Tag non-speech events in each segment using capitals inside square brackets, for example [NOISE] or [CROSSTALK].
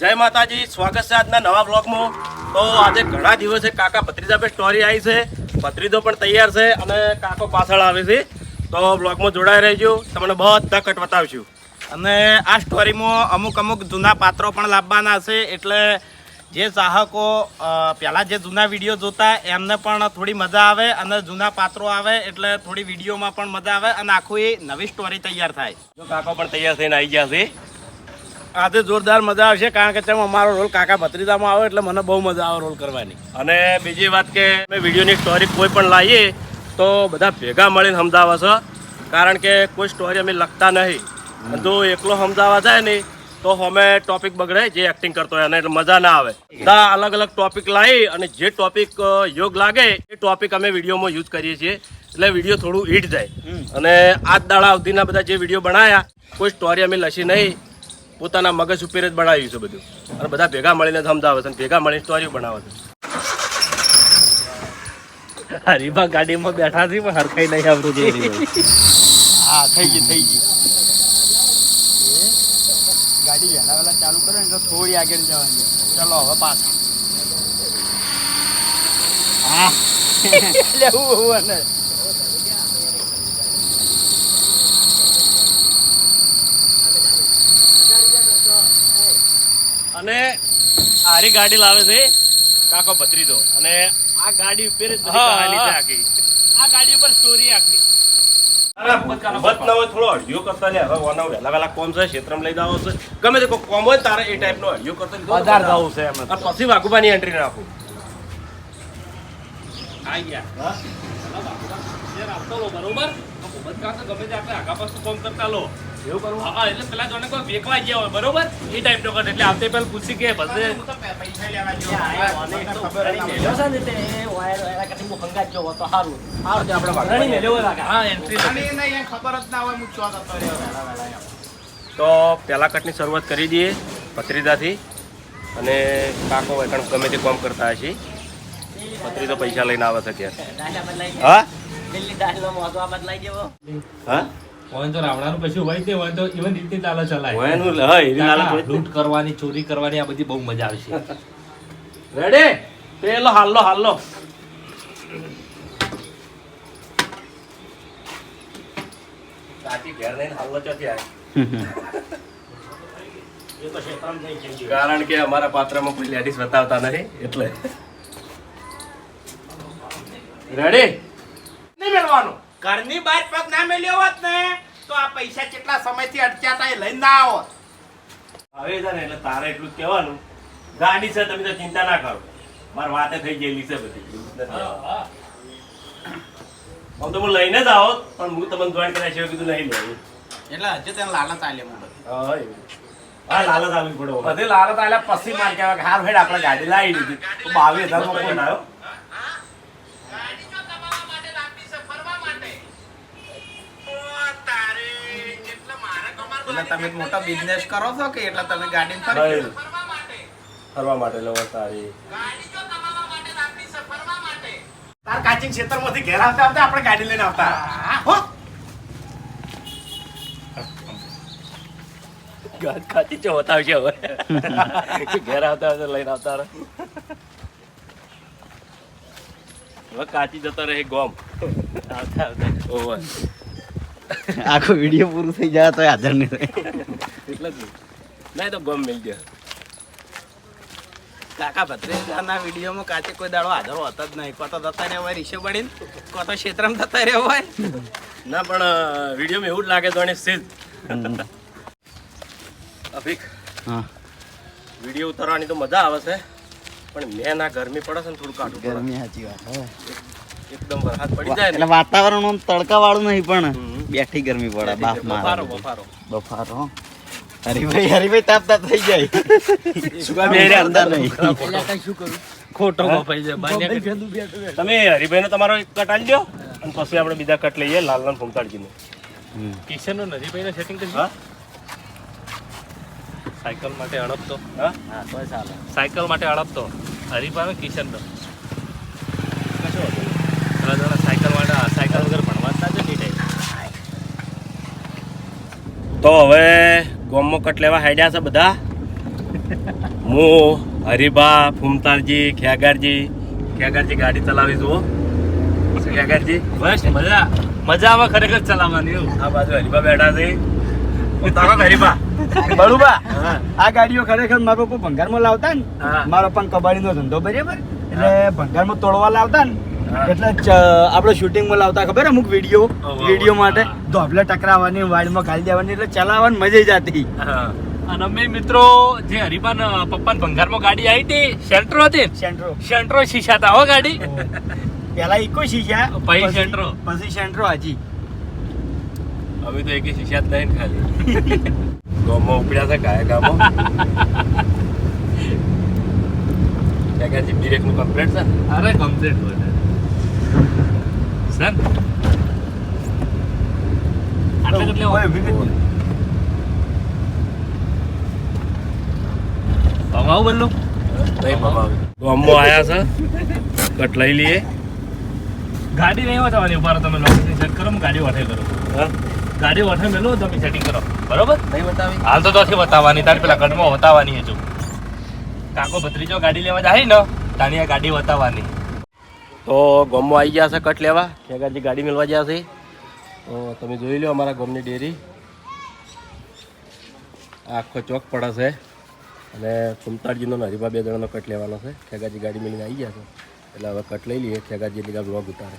જય માતાજી, સ્વાગત છે આજના નવા બ્લોગમાં તો આજે ઘણા દિવસે કાકા ભત્રીજા પે સ્ટોરી આવી છે. ભત્રીજો પણ તૈયાર છે અને કાકો પાછળ આવે છે. તો બ્લોગમાં જોડાઈ રહેજો. તમને બધા કટ બતાવશું. અને આ સ્ટોરીમાં અમુક અમુક જૂના પાત્રો પણ લાવવાના છે. એટલે જે ચાહકો પહેલાં જે જૂના વીડિયો જોતા એમને પણ થોડી મજા આવે અને જૂના પાત્રો આવે એટલે થોડી વિડીયોમાં પણ મજા આવે અને આખું એ નવી સ્ટોરી તૈયાર થાય. કાકો પણ તૈયાર થઈને આવી ગયા છે. આજે જોરદાર મજા આવશે કારણ કે તેમાં અમારો રોલ કાકા ભત્રીજામાં આવે એટલે મને બહુ મજા આવે રોલ કરવાની. અને બીજી વાત કે અમે વિડીયોની સ્ટોરી કોઈ પણ લાવીએ તો બધા ભેગા મળીને સમજાવે છે. કારણ કે કોઈ સ્ટોરી અમે લખતા નહીં. જો એકલો સમજાવવા જાય ને તો અમે ટોપિક બગડે જે એક્ટિંગ કરતો હોય અને એટલે મજા ના આવે. બધા અલગ અલગ ટોપિક લાવી અને જે ટોપિક યોગ લાગે એ ટોપિક અમે વિડીયોમાં યુઝ કરીએ છીએ. એટલે વીડિયો થોડું હિટ જાય. અને આજ દાડા સુધીના બધા જે વીડિયો બનાવ્યા કોઈ સ્ટોરી અમે લસી નહીં. પોતાના મગજ ઉપર જ બનાવ્યું છે બધું. અને બધા ભેગા મળીને સમજાવે છે ભેગા મળીને સ્ટોરી બનાવે છે. હરીફા ગાડીમાં બેઠા છે પણ હરખાઈ નહીં આવતું જે હા થઈ ગઈ થઈ ગઈ ગાડી વહેલા વહેલા ચાલુ કરે ને તો થોડી આગળ જવાની. ચલો હવે પાછા. હા. લેવું અને અને આરી ગાડી લાવે છે કાકો ભત્રીજો. અને આ ગાડી ઉપર. આખી. આ ગાડી ઉપર સ્ટોરી આખી. બત ના હોય થોડો અડિયો કરતા લે. હવે વાના વહેલા વહેલા કોમ છે ક્ષેત્રમાં લઈ જાવ છે. ગમે તે કોમ હોય તારે એ ટાઈપનો અડિયો કરતો બજાર જવું છે એમ પછી વાઘુબાની એન્ટ્રી નાખું આ ગયા. બરોબર? ગમે તે આપણે આગા પાછું કોમ કરતા લો. એવું કરવું? હા એટલે પેલા જોને કોઈ વેકવા ગયા હોય બરોબર? એ ટાઈપ નો કરે એટલે આવતે પેલા પૂછી કે ભલે પૈસા લેવા એમ. તો પહેલા કટની શરૂઆત કરી દઈએ ભત્રીજાથી અને કાકો વેકણ ગમે તે કોમ કરતા હશે ભત્રીજો પૈસા લઈને આવે છે ત્યાં હા? હા? હોય તો રાવણાનું કશું હોય તે હોય તો ઇવન રીતની ચાલે ચલાય. હોય એનું હા એની લાલચ હોય જ ને. લૂંટ કરવાની ચોરી કરવાની આ બધી બહુ મજા આવશે. [LAUGHS] રેડી પેલો હાલ્લો હાલ્લો. કાચી ઘેર લઈને હાલ્લો ચોથી આવી એ તો ક્ષેત્રમાં જઈ થઈ ગયું. કારણ કે અમારા પાત્રમાં કોઈ લેડીઝ બતાવતા નથી એટલે. [LAUGHS] રેડી નહીં મેળવાનું. ઘરની બહાર પગ ના મેલ્યો હોત ને તો આ પૈસા કેટલા સમયથી અટક્યા હતા એ લઈને ના આવત. હવે છે ને એટલે તારે એટલું જ કહેવાનું. ગાડી છે તમે તો ચિંતા ના કરો. મારી વાતે થઈ ગયેલી છે બધી. આમ તો હું લઈને જ આવો પણ હું તમને જોઈન કર્યા છે કીધું નહીં લેવું એટલે હજુ તેને લાલચ આલે હું હા લાલત લાલચ આવી પડે બધી લાલચ આલ્યા પછી માર કહેવાય હાર હેડ આપણે ગાડી લાવી દીધી તો બાવીસ હજારમાં ફોન આવ્યો? એટલે તમે મોટો બિઝનેસ કરો છો કે એટલે તમે ગાડી ફરી ફરવા માટે લો સારી. તાર કાચિંગ ક્ષેત્રમાંથી ઘેર આવતા આવતા આપણે ગાડી લઈને આવતા. હો. ગાત ખાતી ચો બતાવશે હવે. ઘેર આવતા આવતા લઈને આવતા રહે. હવે કાચી જતો રહે ગોમ. આવતા આવતા. ઓવર. [LAUGHS] આખો વીડિયો પૂરો થઈ જાય તો હાજર નહીં રહે એટલે જ નહીં તો ગમ મિલ ગયો. કાકા ભત્રીજાના વિડીયોમાં કાચે કોઈ દાડો હાજર હોતો જ નહીં. કોતો જતા રહ્યો હોય રીશે પડીને કોતો ક્ષેત્રમાં થતા રહ્યો હોય. ના પણ વિડીયોમાં એવું જ લાગે તો એને સીધ. અભિક હા. વીડિયો ઉતારવાની તો મજા આવે છે પણ મેં ના ગરમી પડે છે ને થોડું કાઢું ગરમી સાચી વાત. એકદમ વરસાદ પડી જાય એટલે વાતાવરણ તડકા વાળું નહીં પણ. બેઠી ગરમી પડે બાપ મારો બફારો બફારો. હરીભાઈ હરીભાઈ તાપ તાપ થઈ જાય. સુગા મેરે અંદર નહીં. ખોટો બફાઈ જાય તમે હરીભાઈ ને તમારો એક કટ આલજો અને પછી આપણે બીજા કટ લઈએ લાલ લાલ ફૂમતાડજીને નું કિશનનું હરીભાઈ ને સેટિંગ કરી સાયકલ માટે અડપતો. હા? હા સાયકલ માટે અડપતો. હરીભાઈ કિશન નો કશો વાંધો નહીં. પેલા જણા સાયકલ માટે આ સાયકલ વગર ભણવા જ ના છે ની ટાઈમ તો હવે ગોમો કટ લેવા હાડ્યા છે બધા. [LAUGHS] હું હરિભા ફૂમતાલજી ખ્યાગારજી ખ્યાગારજી ગાડી ચલાવી જુઓ. ખ્યાગારજી બસ મજા. મજા આવે ખરેખર ચલાવવાની આ બાજુ હરિભા બેઠા છે. [LAUGHS] આ ગાડીઓ ખરેખર મારો પપ્પા ભંગારમાં લાવતા ને મારો પણ કબાડીનો ધંધો બરાબર. એટલે ભંગારમાં તોડવા લાવતા ને. એટલે આપણે શૂટિંગમાં લાવતા ખબર અમુક વીડિયો? વીડિયો. માટે ધોબલે ટકરાવાની વાડીમાં ખાલી દેવાની એટલે ચલાવવાની મજા જ અને અમે મિત્રો જે હરિભાન પપ્પાને ભંગારમાં ગાડી આવી હતી સેન્ટ્રો હતી? સેન્ટ્રો. સેન્ટ્રો શીશા હતા હો ગાડી? પેલા ઇકો શીશા પછી સેન્ટ્રો. પછી સેન્ટ્રો હાજી. હવે તો એકે શીશા જ નહીં ખાલી. ગામમાં ઉપડ્યા છે ગાય ગામો ખેગારજી બ્રેકનું કમ્પ્લેટ છે? અરે કમ્પ્લેટ હોય. સર આટલા કેટલે ઓય, વિગત નહીં. ભમાવું બદલું? નહીં ભમાવે ગામમાં આયા છે કટ લઈ લઈએ. ગાડી નહીં વટાવવાની ઉપર તમે લોકેશન સેટ કરો ગાડી વઠે કરો. હા. ગાડી વઠે મેલો તમે સેટિંગ કરો. બરોબર? નહીં બતાવી. હાલ તો નથી બતાવવાની તારે પેલા કડમાં બતાવવાની હજુ. કાકો ભત્રીજો ગાડી લેવા જાય ને તાણી આ ગાડી બતાવવાની. તો ગામમાં આવી ગયા છે કટ લેવા. ખેગારજી ગાડી મેળવા ગયા છે. તો તમે જોઈ લો અમારા ગમની ડેરી. આખો ચોક પડે છે. અને કુમતાળજીનો ને બે જણાનો કટ લેવાનો છે. ખેગાજી ગાડી મેળવીને આવી ગયા છે. એટલે હવે કટ લઈ લઈએ. ખેગારજી લીધા બ્લોગ ઉતારે.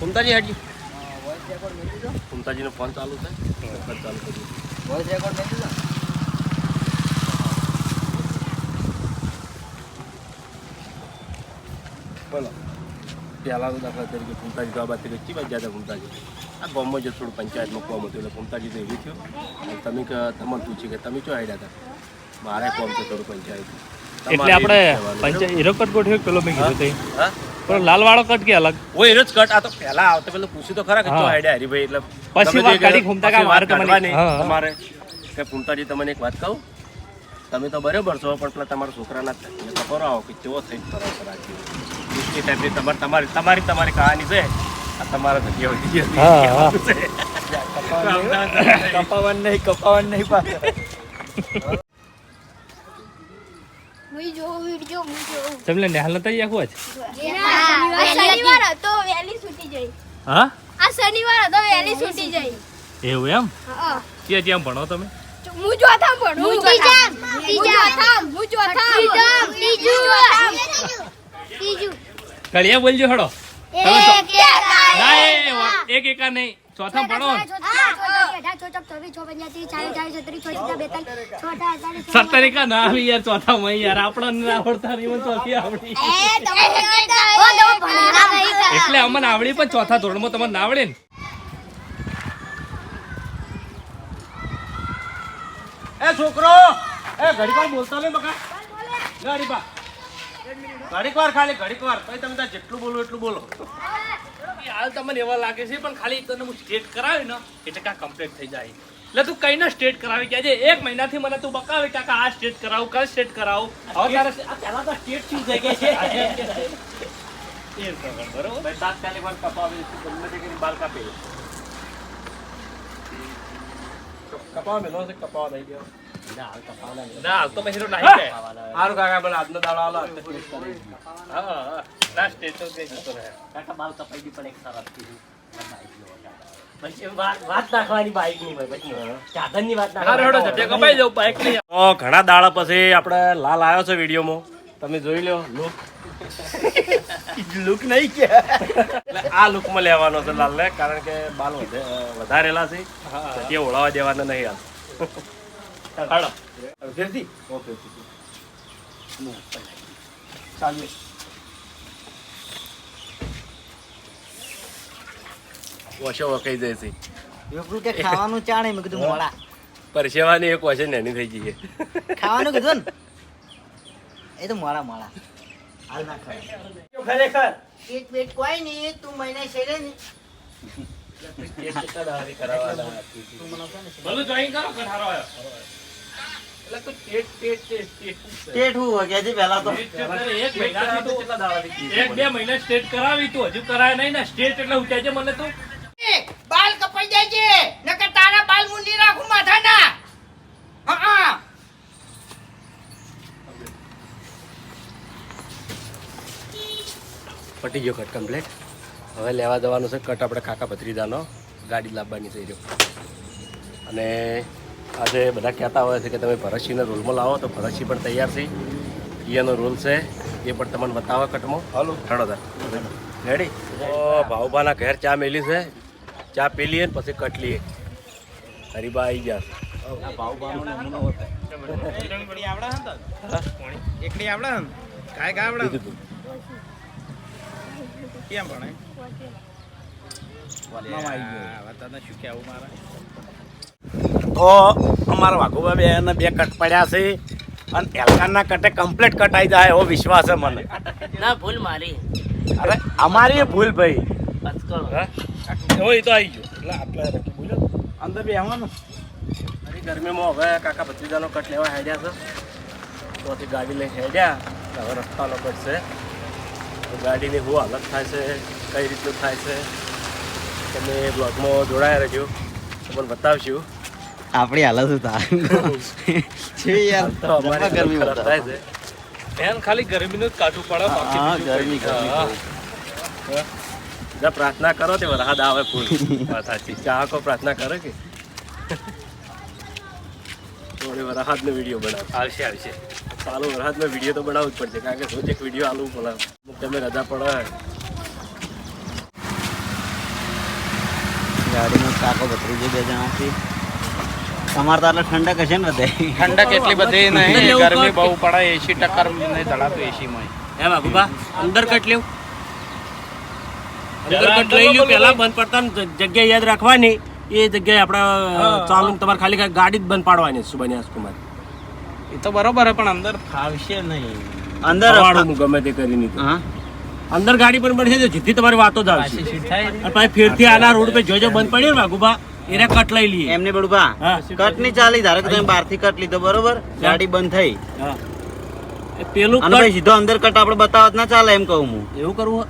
કુમતાજી હાજી. કુમતાજીનો ફોન ચાલુ છે. કટ ચાલુ કરી બોલો પહેલાં તો દાખલા તરીકે કુમતાજી તો આ બાદ ચી બાજુ જતા કુમતાજી આ ગામમાં જે થોડું પંચાયતમાં કોમ હતું એટલે કુમતાજી તો એવી થયો. અને તમે તમને પૂછ્યું કે તમે ચો આડ્યા હતા? મારે કોમ છે થોડું પંચાયત એટલે આપણે પંચાયત હીરો કટ ગોઠવ્યો પેલો મેં કીધું તે? પણ લાલ વાળો કટ કે અલગ? ઓ હીરો કટ. આ તો પહેલા આવતો પેલું પૂછ્યું તો ખરા કે ચો આઈડિયા હરીભાઈ એટલે પછી વાત કાઢી ઘૂમતા કે મારે તમને-. તમારે કે કુમતાજી તમને એક વાત કહું? તમે તો બરાબર છો પણ પેલા તમારા છોકરાના કરો આવો કે કેવો થઈ છો રાખી એ ટાઈપની તમારી તમારી તમારી તમારી કહાની છે. આ તમારા હા, હા. કપાવાનું નહીં કપાવાનું નહીં તમને નેહાલ નતા આખું શનિવાર હતો વેલી છૂટી જઈ. હા? આ શનિવાર હતો વહેલી છૂટી જઈ. એવું એમ? હા. ક્યાં ત્યાં ભણો તમે? હું ચોથા ભણું. હું ત્રીજામ ત્રીજામ હું ચોથા ત્રીજામ ત્રીજું. ત્રીજું કળિયા બોલજો હડો. એક ના એ એક એકા નહીં. ચોથા ભણો સત્તર એકા ના આવી યાર ચોથા માં યાર. આપણને આવડતા નહીં ચોથી આવડી. એટલે અમને આવડી પણ ચોથા ધોરણમાં તમને ના આવડે ને. એ છોકરો એ વાર બોલતો નહીં બકા. ઘડીક વાર ઘડીક વાર ખાલી ઘડીક વાર પછી તમે જેટલું બોલો એટલું બોલો. હાલ તમને એવા લાગે છે પણ ખાલી તને હું સ્ટેટ કરાવી ને એટલે કાં કમ્પ્લીટ થઈ જાય. એટલે તું કઈ ના સ્ટેટ કરાવી કે આજે એક મહિનાથી મને તું બકાવે કાકા આ સ્ટેટ કરાવું કાલ સ્ટેટ કરાવું. હવે તારે પહેલા તો સ્ટેટ શું જગ્યા છે? એ બરોબર. ભાઈ તાત્કાલિક વાર કપાવી ગમે તે બાલ કાપી. કપાવા મેલો છે કપાવા દઈ દેવો ના હાલ. ના તો મેં હીરો નાહી હારું કાકા બોલે આજનો દાડો આલો. હા ના તો જતો રહે. કાકા બાલ કપાઈ પણ એક સરસ કીધું. ની ની ઘણા દાડા પછી આપણે લાલ આવ્યો છે વિડીયોમાં. તમે જોઈ લો લુક લુક નહીં કે. આ લુકમાં લેવાનો છે લાલને કારણ કે બાલ વધે- વધારેલા છે. તે ઓળાવા દેવાના નહીં હાલ. ફેરથી ચાલુ જાય છે. કે ખાવાનું ચાણે મેં કીધું મોડા. પરસેવાની એક નેની થઈ જઈએ ખાવાનું કીધું ને? એ તો મોડા મોડા. હાલ ના ખાય. ખરેખર. પેટ પેટ કોઈ નહીં તું મહિને છેડે ને. મને તો. બાલ કપાઈ જાય છે. નકર તારા બાલ મુંડી રાખું માથાના. હા. પટી ગયો કટ કમ્પ્લેટ. હવે લેવા જવાનું છે કટ આપણે કાકા ભત્રીજાનો. ગાડી લાવવાની થઈ રહ્યો. અને આજે બધા કહેતા હોય છે કે તમે ભરતસિંહના રોલમાં લાવો તો ભરતસિંહ પણ તૈયાર છે. ઈયાનો રોલ છે. એ પણ તમને બતાવો કટમાં. હાલો. ઠડો રેડી તો ભાવભાના ઘેર ચા મેલી છે. ચા પી લઈએ ને પછી કટ લઈએ. હરીબા આવી ગયા એકડી આવડે હે? ને એકડી આવડે હે ને? કાંઈ કાંઈ આવડે કીધું ને? તું. કેમ ભણે તો અમારા વાઘુબા બે એને બે કટ પડ્યા છે અને એલકાના કટે કમ્પ્લીટ કટાઈ જાય એવો વિશ્વાસ છે મને. ના ભૂલ મારી. અરે અમારી ભૂલ ભાઈ. પચકળો હા? હવે એ તો આવી ગયો. એટલે આટલા રાખી બોલ્યો. અંદર બે આવવાનું ગરમીમાં હવે કાકા ભત્રીજાનો કટ લેવા હેડ્યા છે. તો ગાડી લઈને હેડ્યા. હવે રસ્તાનો કટ છે. ગાડીની શું હાલત થાય છે કઈ રીતનું થાય છે તમે બ્લોગમાં જોડાયા રહેજો. તમને બતાવશું. આપણી હાલત હતા છે યાર તો અમારે ગરમી ખરાબ વધારે. થાય છે. એમ ખાલી ગરમીનું જ કાઢવું પડે બાકી ગરમી ગરમી પ્રાર્થના કરો તે વરસાદ આવે પૂરી [LAUGHS] વાત સાચી. ચાહકો પ્રાર્થના કરે કે? [LAUGHS] થોડી વરસાદનો વીડિયો બનાવ. આવશે આવશે. ચાલુ વરસાદનો વીડિયો તો બનાવવું જ પડશે કારણ કે રોજ એક વીડિયો આલવું પડે. અમુક તમે રજા પડે. ગાડીમાં કાકો ભત્રીજો બે જણાથી. તમારે તો એટલે ઠંડક હશે ને બધે? ઠંડક એટલી બધી નહીં ગરમી બહુ પડે એસી ટક્કર નહીં ધડાતું એસીમાં હે બાબુબા અંદર કટ લેવું. અંદર કટ લઈ લ્યો પહેલા બંધ પડતા જગ્યા યાદ રાખવાની. એ જગ્યાએ આપણે ચાલુ તમારે ખાલી ગાડી જ બંધ પાડવાની સુબન્યાસ કુમાર એ તો બરોબર પણ અંદર ફાવશે નહીં. અંદર વાળું હું ગમે તે કરીને હા? અંદર ગાડી પણ પડશે જીતી તમારી વાતો જ આવશે. પાછી ફેરથી આના રોડ પે જોજો બંધ પડ્યો ને બાગુબા એને કટ લઈ લઈએ. એમને બડુભા કટની ચાલી ધારો કે તમે બહારથી કટ લીધો બરોબર? ગાડી બંધ થઈ. હા. પેલું અને કટ સીધો અંદર કટ આપણે બતાવત ના ચાલે એમ કહું હું. એવું કરવું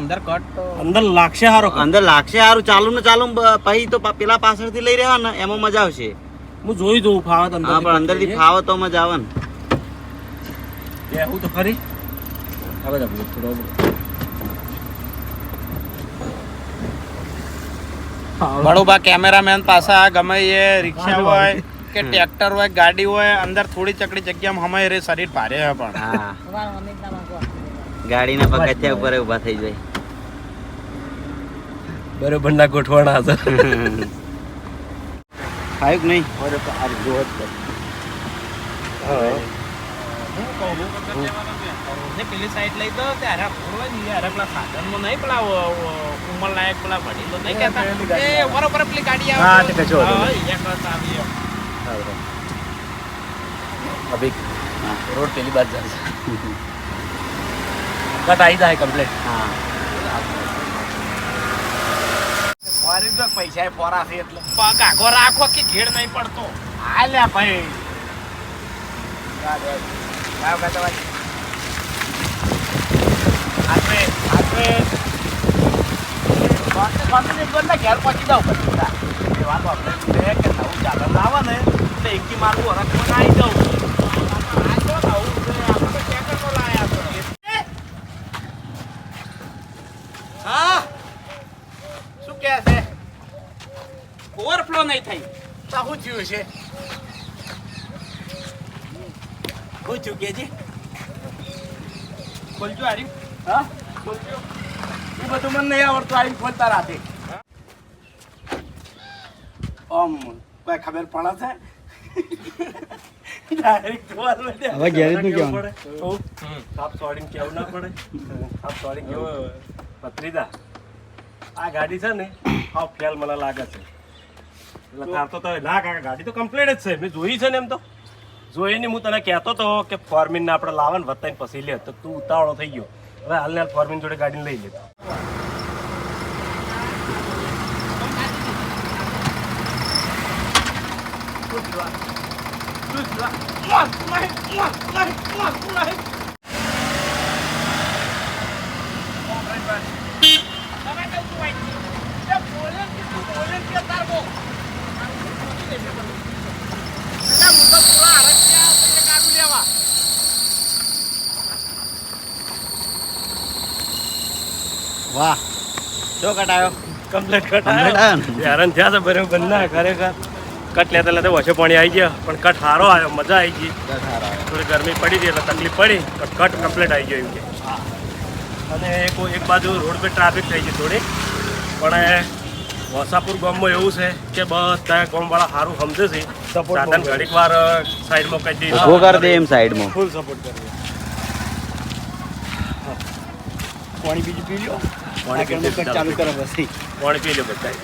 અંદર કટ અંદર લાગશે હારો અંદર લાગશે સારું ચાલુ ને ચાલુ પછી તો પેલા પેલા પાછળથી લઈ રહ્યા ને એમાં મજા આવશે. હું જોઈ જોઉં ફાવત અંદર હા પણ અંદરથી ફાવો તો મજા આવે ને. હું તો ખરી તો બધું થોડો બડોબા કેમેરામેન પાસે આ ગમે એ રિક્ષા હોય કે ટ્રેક્ટર હોય ગાડી હોય અંદર થોડી ચકડી જગ્યામાં હમાય રે શરીર ભારે હોય પણ. ગાડી ગાડીના પગથિયા ઉપર ઊભા થઈ જાય. બરોબર ના ગોઠવાના હતા [LAUGHS] ખાયું કે નહીં? ને પેલી સાઈડ લઈ તો ત્યારે યાર પેલા સાધનમાં નહીં પેલા ઉંમર લાયક પેલા વડીલો નહીં કહેતા? એ બરોબર પેલી ગાડી આવે. તે. અભી રોડ પેલી બાદ જશે કટ આવી જાય કમ્પ્લીટ હા. ફોરી તો પૈસા ફોરા છે એટલે. પગ આખો રાખો કે ઘેર નહીં પડતો. હાલ્યા ભાઈ. ઘેર પહોંચી જાવ પછી વાત આપણે કે નવું ચાદર લાવે ને એટલે એકી મારું હરખમાં આવી જાઉં આ તો નવું છે આપણે ટેકરનો લાયા છે હા શું કહે છે ઓવરફ્લો નહીં થઈ તો શું થયું છે. શું થયું કે ખોલજો હારી હા? ખોલજો. એ બધું મને નહીં આવડતું આવીને ખોલતા રાતે. ઓમ કઈ ખબર પડે છે? ડાયરેક્ટ જોવા મળે હવે ઘેરનું કેવું પડે? તો સાપ કેવું ના પડે? આપ સોરી કેવું? પત્રીદા આ ગાડી છે ને આ ફેલ મને લાગે છે. એટલે તાર તો ના કાકા ગાડી તો કમ્પ્લીટ જ છે. મેં જોઈ છે ને એમ તો. જોઈને હું તને કહેતો હતો કે ફોર્મિન આપણે લાવન વતાઈને પછી લે. તો તું ઉતાવળો થઈ ગયો. હવે હાલ હાલ ફોર્મિન જોડે ગાડી લઈ લેતો તમે તો બોલે કે તું બોલે કે વાહ. જો કટાયો. કમ્પ્લીટ કટાયો. હેરાન થયા છે બરે બંને ખરેખર. કટ લેતા લેતા ઓછે પાણી આવી ગયા પણ કટ હારો આવ્યો મજા આવી ગઈ. થોડી ગરમી પડી હતી એટલે તકલીફ પડી પણ કટ કમ્પ્લેટ આવી ગયો એમ કે. અને એક બાજુ રોડ પર ટ્રાફિક થઈ ગઈ થોડી. પણ વસાપુર ગામમાં એવું છે કે બધા ગામવાળા સારું સમજે છે. સાધન ઘડીક વાર સાઈડમાં કહી દઈએ ઊભો કરી દે એમ સાઈડમાં. ફૂલ સપોર્ટ કરીએ પાણી બીજું પી લો પાણી પી લો, ચાલુ કરો પછી. પાણી પી લો બધા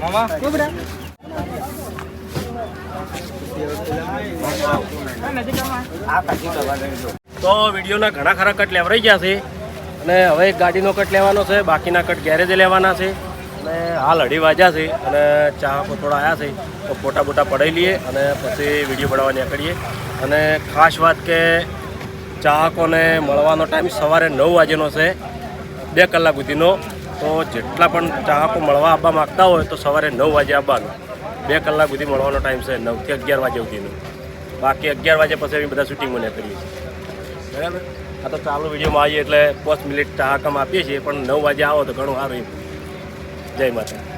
મામા. તો વિડીયોના ઘણા ખરા કટ લેવરાઈ ગયા છે. અને હવે એક ગાડીનો કટ લેવાનો છે, બાકીના કટ ગેરેજે લેવાના છે. અને હાલ અઢી વાગ્યા છે અને ચાહકો થોડા આવ્યા છે, તો ફોટા બોટા પડાવી લઈએ અને પછી વીડિયો બનાવવા નીકળીએ. અને ખાસ વાત કે ચાહકોને મળવાનો ટાઈમ સવારે નવ વાગ્યાનો છે, બે કલાક સુધીનો. તો જેટલા પણ ચાહકો મળવા આવવા માગતા હોય તો સવારે નવ વાગે આવવાનું બે કલાક સુધી મળવાનો ટાઈમ છે નવથી અગિયાર વાગ્યા સુધીનો. બાકી અગિયાર વાગ્યા પછી અમે બધા શૂટિંગ મને કરીએ છીએ. બરાબર? આ તો ચાલુ વિડીયોમાં આવીએ એટલે પાંચ મિનિટ ચાહકમ આપીએ છીએ, પણ નવ વાગે આવો તો ઘણું સારું જય માતા